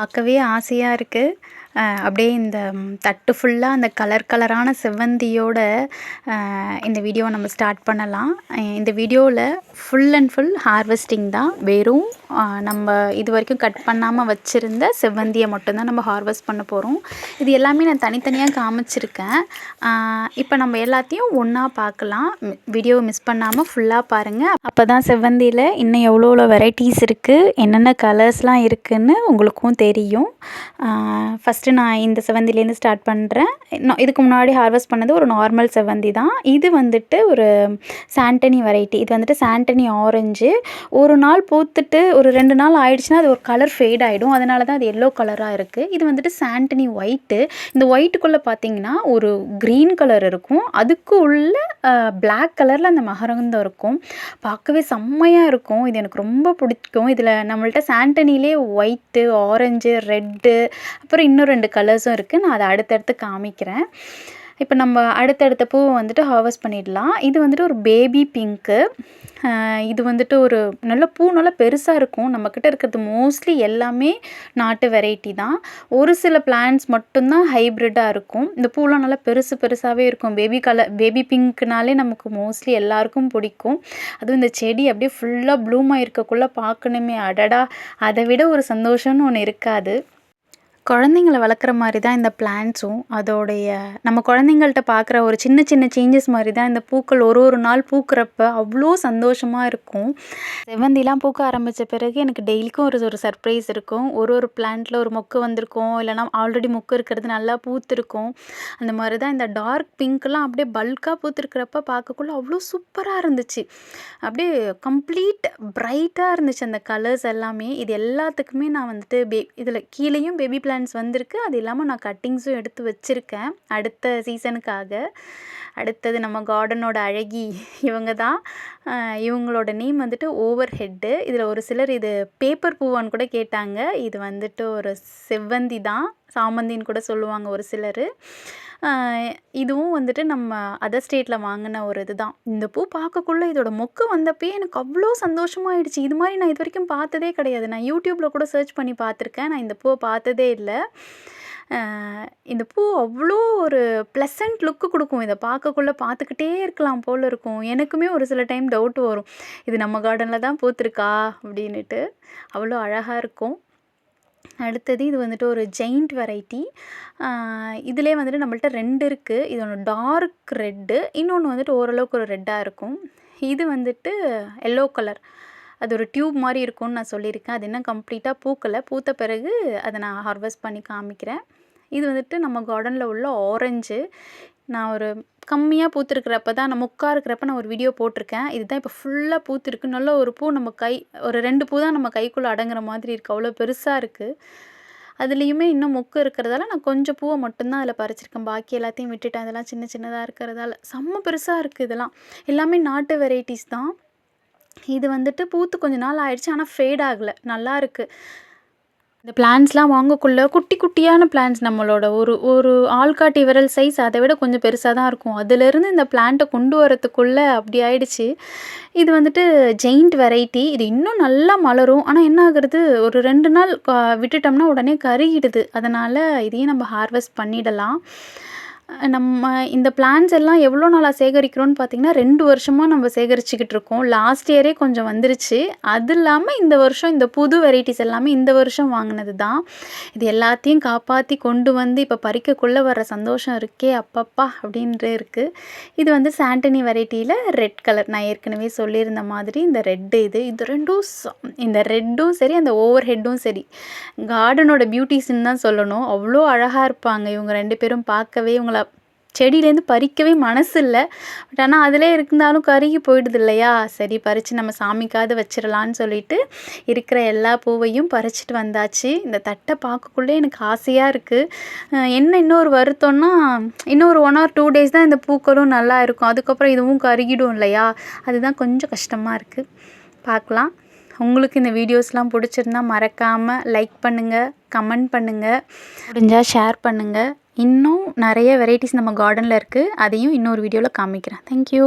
பார்க்கவே ஆசையாக இருக்குது அப்படியே இந்த தட்டு ஃபுல்லாக அந்த கலர் கலரான செவ்வந்தியோட இந்த வீடியோவை நம்ம ஸ்டார்ட் பண்ணலாம். இந்த வீடியோவில் ஃபுல் அண்ட் ஃபுல் ஹார்வெஸ்டிங் தான். வெறும் நம்ம இது வரைக்கும் கட் பண்ணாமல் வச்சுருந்த செவ்வந்தியை மட்டும்தான் நம்ம ஹார்வெஸ்ட் பண்ண போகிறோம் இது எல்லாமே நான் தனித்தனியாக காமிச்சிருக்கேன். இப்போ நம்ம எல்லாத்தையும் ஒன்றா பார்க்கலாம். வீடியோவை மிஸ் பண்ணாமல் ஃபுல்லாக பாருங்கள் அப்போ தான் செவ்வந்தியில் இன்னும் எவ்வளோ எவ்வளோ வெரைட்டிஸ் இருக்குது என்னென்ன கலர்ஸ்லாம் இருக்குதுன்னு உங்களுக்கும் தெரியும். ஃபஸ்ட் ஃபஸ்ட்டு நான் இந்த செவந்திலேருந்து ஸ்டார்ட் பண்ணுறேன் இதுக்கு முன்னாடி ஹார்வெஸ்ட் பண்ணது ஒரு நார்மல் செவந்தி தான். இது வந்துட்டு ஒரு சாண்டனி வெரைட்டி இது வந்துட்டு சாண்டனி ஆரஞ்சு ஒரு நாள் பூத்துட்டு ஒரு ரெண்டு நாள் ஆயிடுச்சுன்னா அது ஒரு கலர் ஃபேட் ஆகிடும் அதனால தான் அது எல்லோ கலராக இருக்குது இது வந்துட்டு சாண்டனி ஒயிட்டு இந்த ஒயிட்டுக்குள்ளே பார்த்தீங்கன்னா ஒரு க்ரீன் கலர் இருக்கும். அதுக்கு உள்ள பிளாக் கலரில் அந்த மகரந்தம் இருக்கும். பார்க்கவே செம்மையாக இருக்கும். இது எனக்கு ரொம்ப பிடிக்கும். இதில் நம்மள்ட்ட சாண்டனிலே ஒயிட்டு ஆரஞ்சு ரெட்டு அப்புறம் இன்னொரு ரெண்டு கலர்ஸும் இருக்குது நான் அதை அடுத்தடுத்து காமிக்கிறேன். இப்போ நம்ம அடுத்தடுத்த பூவை வந்துட்டு ஹார்வெஸ்ட் பண்ணிடலாம். இது வந்துட்டு ஒரு பேபி பிங்க்கு இது வந்துட்டு ஒரு நல்ல பூ நல்லா பெருசாக இருக்கும். நம்மக்கிட்ட இருக்கிறது மோஸ்ட்லி எல்லாமே நாட்டு வெரைட்டி தான். ஒரு சில பிளான்ஸ் மட்டும்தான் ஹைப்ரிட்டாக இருக்கும். இந்த பூலாம் நல்லா பெருசு பெருசாகவே இருக்கும். பேபி கலர் பேபி பிங்க்னாலே நமக்கு மோஸ்ட்லி எல்லாருக்கும் பிடிக்கும். அதுவும் இந்த செடி அப்படியே ஃபுல்லாக ப்ளூமாக இருக்கக்குள்ளே பார்க்கணுமே. அடடா அதை விட ஒரு சந்தோஷம்னு ஒன்று இருக்காது. குழந்தைங்கள வளர்க்குற மாதிரி தான் இந்த பிளான்ட்ஸும் அதோடைய நம்ம குழந்தைங்கள்ட்ட பார்க்குற ஒரு சின்ன சின்ன சேஞ்சஸ் மாதிரி தான் இந்த பூக்கள் ஒரு ஒரு நாள் பூக்கிறப்ப அவ்வளோ சந்தோஷமாக இருக்கும். செவ்வந்திலாம் பூக்க ஆரம்பித்த பிறகு எனக்கு டெய்லிக்கும் ஒரு ஒரு சர்ப்ரைஸ் இருக்கும். ஒரு ஒரு பிளான்ட்டில் ஒரு மொக்கு வந்திருக்கும். இல்லைனா ஆல்ரெடி மொக்கு இருக்கிறது நல்லா பூத்துருக்கும். அந்த மாதிரி தான் இந்த டார்க் பிங்க்லாம் அப்படியே பல்காக பூத்திருக்கிறப்ப பார்க்கக்குள்ள அவ்வளோ சூப்பராக இருந்துச்சு. அப்படியே கம்ப்ளீட் பிரைட்டாக இருந்துச்சு அந்த கலர்ஸ் எல்லாமே. இது எல்லாத்துக்குமே நான் வந்துட்டு பே இதில் கீழேயும் பேபி பிளான்ஸ் வந்திருக்கு. அது இல்லாமல் நான் கட்டிங்ஸும் எடுத்து வச்சுருக்கேன். அடுத்த சீசனுக்காக. அடுத்தது நம்ம கார்டனோட அழகி இவங்க தான். இவங்களோட நேம் வந்துட்டு ஓவர் ஹெட்டு இதில் ஒரு சிலர் இது பேப்பர் பூவான்னு கூட கேட்டாங்க. இது வந்துட்டு ஒரு செவ்வந்தி தான். சாமந்தின்னு கூட சொல்லுவாங்க ஒரு சிலர். இதுவும் வந்துட்டு நம்ம அதர் ஸ்டேட்டில் வாங்கின ஒரு இது தான் இந்த பூ பார்க்கக்குள்ளே இதோட மொக்கு வந்தப்பயே எனக்கு அவ்வளோ சந்தோஷமாயிடுச்சு. இது மாதிரி நான் இது வரைக்கும் பார்த்ததே கிடையாது. நான் யூடியூப்பில் கூட சர்ச் பண்ணி பார்த்துருக்கேன். நான் இந்த பூவை பார்த்ததே இல்லை. இந்த பூ அவ்வளோ ஒரு ப்ளசண்ட் லுக்கு கொடுக்கும். இதை பார்க்கக்குள்ளே பார்த்துக்கிட்டே இருக்கலாம் போல் இருக்கும். எனக்குமே ஒரு சில டைம் டவுட் வரும். இது நம்ம கார்டனில் தான் பூத்துருக்கா? அப்படின்னுட்டு. அவ்வளோ அழகாக இருக்கும். அடுத்தது இது வந்துட்டு ஒரு ஜெயிண்ட் வெரைட்டி. இதிலே வந்துட்டு நம்மள்ட்ட ரெண்டு இருக்குது இது ஒன்று டார்க் ரெட்டு இன்னொன்று வந்துட்டு ஓரளவுக்கு ஒரு ரெட்டாக இருக்கும். இது வந்துட்டு எல்லோ கலர். அது ஒரு டியூப் மாதிரி இருக்கும்னு நான் சொல்லியிருக்கேன். அது இன்னும் கம்ப்ளீட்டாக பூக்கலை. பூத்த பிறகு அதை நான் ஹார்வெஸ்ட் பண்ணி காமிக்கிறேன். இது வந்துட்டு நம்ம கார்டனில் உள்ள ஆரஞ்சு. நான் ஒரு கம்மியாக பூத்துருக்கிறப்ப தான் நான் முக்காக இருக்கிறப்ப நான் ஒரு வீடியோ போட்டிருக்கேன். இதுதான் இப்போ ஃபுல்லாக பூத்துருக்கு. நல்ல ஒரு பூ நம்ம கை ஒரு ரெண்டு பூ தான் நம்ம கைக்குள்ளே அடங்குற மாதிரி இருக்குது அவ்வளோ பெருசாக இருக்குது அதுலேயுமே இன்னும் மொக்கு இருக்கிறதால நான் கொஞ்சம் பூவை மட்டும்தான் அதில் பறிச்சிருக்கேன். பாக்கி எல்லாத்தையும் விட்டுட்டேன் அதெல்லாம் சின்ன சின்னதாக இருக்கிறதால செம்ம பெருசாக இருக்குது இதெல்லாம். எல்லாமே நாட்டு வெரைட்டிஸ் தான். இது வந்துட்டு பூத்து கொஞ்ச நாள் ஆயிடுச்சு ஆனால் ஃபேட் ஆகலை. நல்லா இருக்குது இந்த பிளான்ஸ்லாம் வாங்கக்குள்ள குட்டி குட்டியான பிளான்ஸ் நம்மளோட ஒரு ஒரு ஆள்காட்டி விரல் சைஸ் அதை விட கொஞ்சம் பெருசாக தான் இருக்கும். அதுலேருந்து இந்த பிளான்ட்டை கொண்டு வரத்துக்குள்ளே அப்படி ஆயிடுச்சு. இது வந்துட்டு ஜெயிண்ட் வெரைட்டி இது இன்னும் நல்லா மலரும். ஆனால் என்ன ஆகுறது? ஒரு ரெண்டு நாள் விட்டுட்டோம்னா உடனே கருகிடுது. அதனால் இதையும் நம்ம ஹார்வெஸ்ட் பண்ணிடலாம். நம்ம இந்த பிளான்ஸ் எல்லாம் எவ்வளோ நாளாக சேகரிக்கிறோன்னு பார்த்தீங்கன்னா ரெண்டு வருஷமாக நம்ம சேகரிச்சுக்கிட்டு இருக்கோம். லாஸ்ட் இயரே கொஞ்சம் வந்துருச்சு. அது இல்லாமல் இந்த வருஷம் இந்த புது வெரைட்டிஸ் எல்லாமே இந்த வருஷம் வாங்கினது தான் இது எல்லாத்தையும் காப்பாற்றி கொண்டு வந்து இப்போ பறிக்கக்குள்ளே வர சந்தோஷம் இருக்கே அப்பப்பா அப்படின்ட்டு இருக்குது இது வந்து சாண்டனி வெரைட்டியில் ரெட் கலர் நான் ஏற்கனவே சொல்லியிருந்த மாதிரி இந்த ரெட்டு இது இது ரெண்டும் இந்த ரெட்டும் சரி அந்த ஓவர் ஹெட்டும் சரி கார்டனோட பியூட்டிஸ்ன்னு தான் சொல்லணும். அவ்வளோ அழகாக இருப்பாங்க. இவங்க ரெண்டு பேரும் பார்க்கவே இவங்கள செடியிலேருந்து பறிக்கவே மனசு இல்லை பட் ஆனால் அதிலே இருந்தாலும் கருகி போயிடுது இல்லையா சரி பறித்து நம்ம சாமிக்காவது வச்சிடலான்னு சொல்லிட்டு இருக்கிற எல்லா பூவையும் பறிச்சிட்டு வந்தாச்சு. இந்த தட்டை பார்க்கக்குள்ளே எனக்கு ஆசையாக இருக்குது என்ன இன்னொரு வருத்தம்னா இன்னொரு ஒன் ஆர் டூ டேஸ் தான் இந்த பூக்களும் நல்லா இருக்கும். அதுக்கப்புறம் இதுவும் கருகிடும் இல்லையா? அதுதான் கொஞ்சம் கஷ்டமாக இருக்குது பார்க்கலாம். உங்களுக்கு இந்த வீடியோஸ்லாம் பிடிச்சிருந்தா மறக்காமல் லைக் பண்ணுங்கள் கமெண்ட் பண்ணுங்கள் முடிஞ்சால் ஷேர் பண்ணுங்கள் இன்னும் நிறைய வெரைட்டிஸ் நம்ம கார்டனில் இருக்குது அதையும் இன்னொரு வீடியோவில் காமிக்கிறேன். தேங்க்யூ